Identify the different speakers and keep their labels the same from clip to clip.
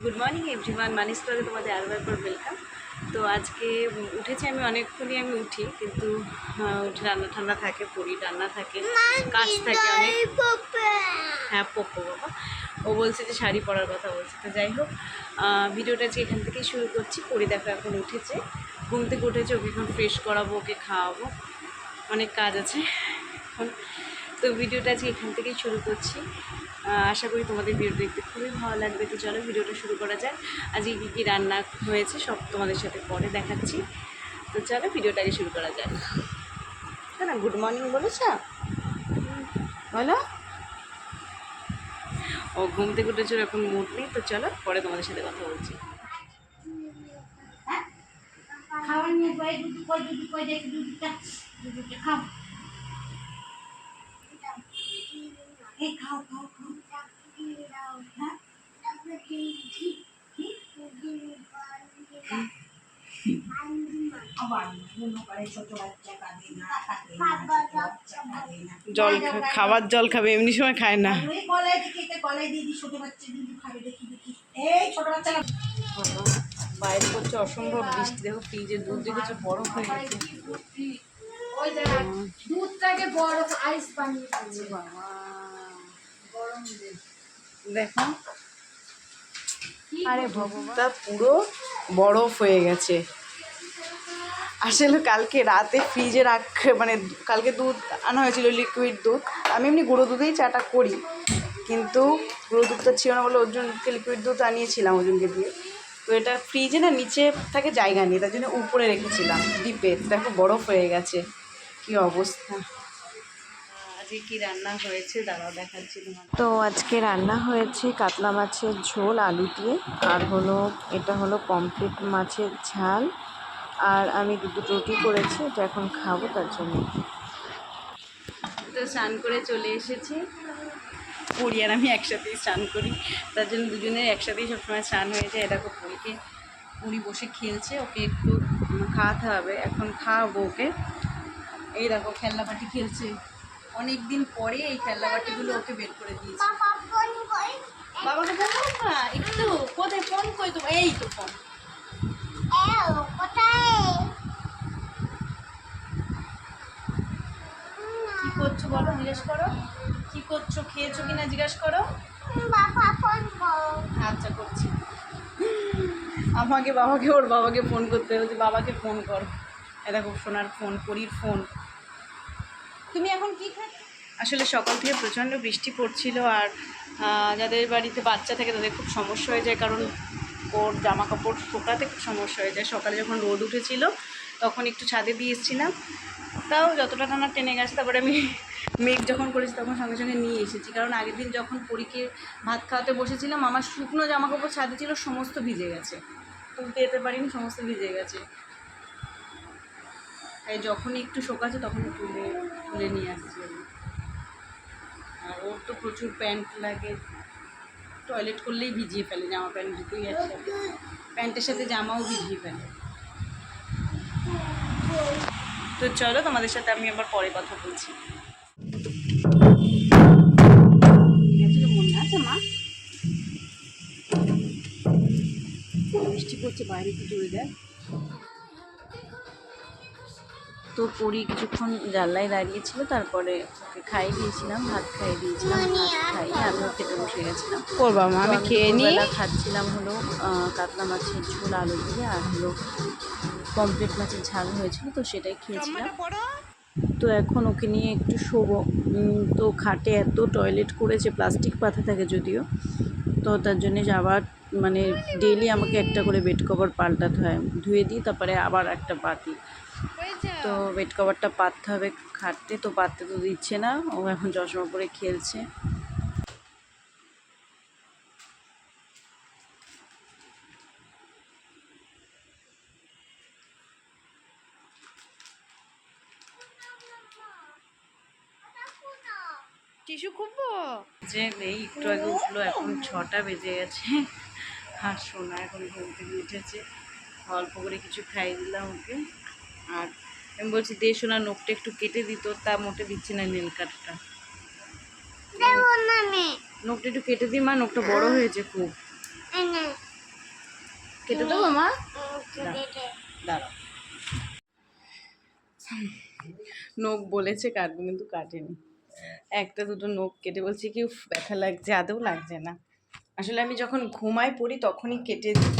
Speaker 1: Good morning everyone মানিস ব্লগে তোমাদের আরও একবার ওয়েলকাম তো আজকে উঠেছি আমি অনেকক্ষণই আমি উঠি কিন্তু উঠে রান্না ঠান্না থাকে পুরি রান্না থাকে কাজ থাকে অনেক। হ্যাঁ পপ্পো বাবা। ও বলছে যে শাড়ি পরার কথা বলছে। তো যাই হোক ভিডিওটা আজকে এখান থেকেই শুরু করছি। পরি দেখো এখন উঠেছে। ঘুম থেকে উঠেছে ওকে এখন ফ্রেশ করাবো ওকে খাওয়াবো। অনেক কাজ আছে। এখন তো ভিডিওটা আজকে এখান থেকেই শুরু করছি। আশা করি তোমাদের ভিডিও দেখতে খুবই ভালো লাগবে। তো চলো ভিডিওটা শুরু করা যাক। আজকে কী কী রান্না হয়েছে সব তোমাদের সাথে পরে দেখাচ্ছি। তো চলো ভিডিওটা আগে শুরু করা যাক। না গুড মর্নিং বলেছ? বলো। ও ঘুম থেকে উঠেছে ওর এখন মুড নেই তো চলো পরে তোমাদের সাথে কথা বলছি।
Speaker 2: খাওয়ার নিয়ে দুধ কই দুধ কই দেখি দুধটা দুধটা খাও এই খাও খাও খাও হ্যাঁ আবার মনে করে ছোট বাচ্চা কাঁদে না কাঁদে না ছোট বাচ্চা কাঁদে না
Speaker 1: জল খা- খাবার জল খাবে এমনি সময় খায় না। বাইরে করছে অসম্ভব বৃষ্টি দেখো ফ্রিজের দুধ দেখেছ বরফ হয়ে গেছে।
Speaker 2: দুধটাকে বরফ আইস বানিয়ে
Speaker 1: বাবা।
Speaker 2: গরম
Speaker 1: দেখো। আরে ভগবান পুরো বরফ হয়ে গেছে। আসলে কালকে রাতে ফ্রিজে রাখ মানে কালকে দুধ আনা হয়েছিল লিকুইড দুধ। আমি এমনি গুঁড়ো দুধেই চাটা করি কিন্তু গুঁড়ো দুধটা ছিল না বলে অর্জুনকে লিকুইড দুধ আনিয়েছিলাম অর্জুনকে দিয়ে। তো এটা ফ্রিজে না নিচে থাকে জায়গা নেই তার জন্য উপরে রেখেছিলাম ডিপে দেখো বরফ হয়ে গেছে কি অবস্থা? আজকে কি রান্না হয়েছে? দাঁড়াও দেখাচ্ছি
Speaker 3: তো আজকে রান্না হয়েছে কাতলা মাছের ঝোল আলু দিয়ে। আর হলো এটা হলো পমফ্রেট মাছের ঝাল। আর আমি দুটো রুটি করেছি এটা এখন খাব তার জন্য।
Speaker 1: তো স্নান করে চলে এসেছি। পুরী আর আমি একসাথেই স্নান করি। তার জন্য দুজনের একসাথেই সবসময় স্নান হয়ে যায়। দেখো পুরীকে পুরী বসে খেলছে ওকে একটু খাওয়াতে হবে। এখন খাওয়াবো ওকে। এই দেখো খেলনাবাটি খেলছে। অনেক দিন পরে এই খেলনাবাটিগুলো ওকে বের করে দিয়েছি। বাবাকে করো না একটু কোথায় ফোন কই তো এই তো ফোন কি করছ বলো কি করছ জিজ্ঞেস করো। আচ্ছা আমাকে বাবাকে, ওর বাবাকে ফোন করতে হবে বাবাকে ফোন কর। এ দেখো, সোনার ফোন পরির ফোন তুমি এখন কি খাচ্ছ আসলে সকাল থেকে প্রচণ্ড বৃষ্টি পড়ছিল আর যাদের বাড়িতে বাচ্চা থাকে তাদের খুব সমস্যা হয়ে যায় কারণ ওর জামা কাপড় শুকাতে খুব সমস্যা হয়ে যায়। সকালে যখন রোদ উঠেছিল, তখন একটু ছাদে দিয়ে এসেছিলাম তাও যতটা টানা টেনে গেছে, তারপরে আমি মেঘ যখন করেছি তখন সঙ্গে সঙ্গে নিয়ে এসেছি। কারণ আগের দিন যখন পরীকে ভাত খাওয়াতে বসেছিলাম, আমার শুকনো জামা কাপড় ছাদে ছিল, সমস্ত ভিজে গেছে। তুলতে যেতে পারিনি, সমস্ত ভিজে গেছে। তাই যখনই একটু শোকাচ্ছে, তখন তুলে তুলে নিয়ে আসছি আর ওর তো প্রচুর প্যান্ট লাগে। টয়লেট করলেই ভিজিয়ে ফেলে, জামা প্যান্ট দুটোই একসাথে প্যান্টের সাথে জামাও ভিজিয়ে ফেলে। তো চলো তোমাদের সাথে আমি আবার পরে কথা বলছি। মনে আছে মা? পড়ছে, বাইরে কি জোরে দেয় তো পরি কিছুক্ষণ জানলায় দাঁড়িয়েছিল তারপরে ওকে খাইয়ে দিয়েছিলাম ভাত খাইয়ে দিয়েছিলাম ভাত খাইয়ে আমিও খেতে বসে গেছিলাম।
Speaker 3: করবা মা
Speaker 1: তো দুপুরবেলা খাচ্ছিলাম হলো কাতলা মাছের ঝোল আলু দিয়ে আর হলো পমপ্লেট মাছের ঝাল হয়েছিল তো সেটাই খেয়েছিলাম। তো এখন ওকে নিয়ে একটু শোবো। তো খাটে এত টয়লেট করেছে প্লাস্টিক পাতা থাকে যদিও তো তার জন্যে আবার মানে ডেইলি আমাকে একটা করে বেড কভার পাল্টাতে হয়। ধুয়ে দিই তারপরে আবার একটা পাতি তো বেড কভারটা পাততে হবে খাটতে তো পাততে তো দিচ্ছে না। ও এখন চশমা পরে খেলছে।
Speaker 3: টিস্যু খুববো?
Speaker 1: যে এই একটু আগে উঠল এখন ছটা বেজে গেছে। আর সোনা এখন ঘুম থেকে উঠেছে। অল্প করে কিছু খাই দিলাম ওকে। আর আমি বলছি, দে সোনা, নখটা একটু কেটে দিত তা মোটে দিচ্ছে না নীল কাঠটা। নখটা একটু কেটে দিই মা, নখটা বড় হয়েছে খুব। কেটে দেবো মা? দাঁড়াও নখ বলেছে কাটবো, কিন্তু কাটেনি। একটা দুটো নখ কেটে বলছি কি ব্যথা লাগছে, আদৌ লাগছে না। আসলে আমি যখন ঘুমাই পড়ি, তখনই কেটে দিই।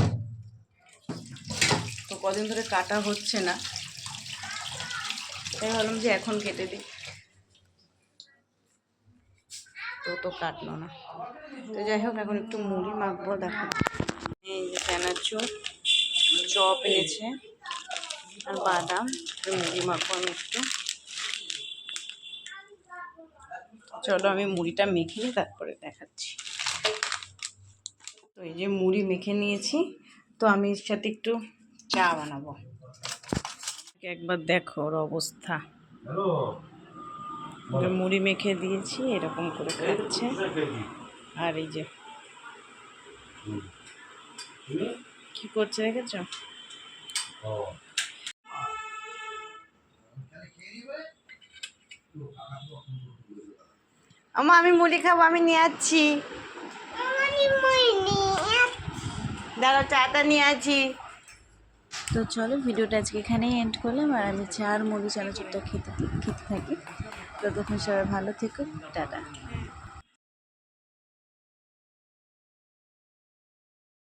Speaker 1: তো কদিন ধরে কাটা হচ্ছে না। তাই ভাবলাম যে এখন কেটে দিই। তো তো কাটলো না। তো যাই হোক, এখন একটু মুড়ি মাখবো দেখো এই যে চানাচুর চপ এনেছে, আর বাদাম মুড়ি মাখবো আমি একটু। চলো আমি মুড়িটা মেখে নিই, তারপরে দেখাচ্ছি। তো এই যে মুড়ি মেখে নিয়েছি, তো আমি এর সাথে একটু চা বানাবো। একবার দেখো ওর অবস্থা। মুড়ি মেখে দিয়েছি এরকম করে খাচ্ছে। আর এই যে কি করছে দেখেছ? আমা আমি মুড়ি খাব আমি নিয়ে যাচ্ছি দাঁড়াও চাটা নিয়ে আছি তো চলো ভিডিওটা আজকে এখানেই এন্ড করলাম আর আমি চার মুড়ি চানাচুরটা খেতে খেতে থাকি। ততক্ষণ সবাই ভালো থেকো। টাটা।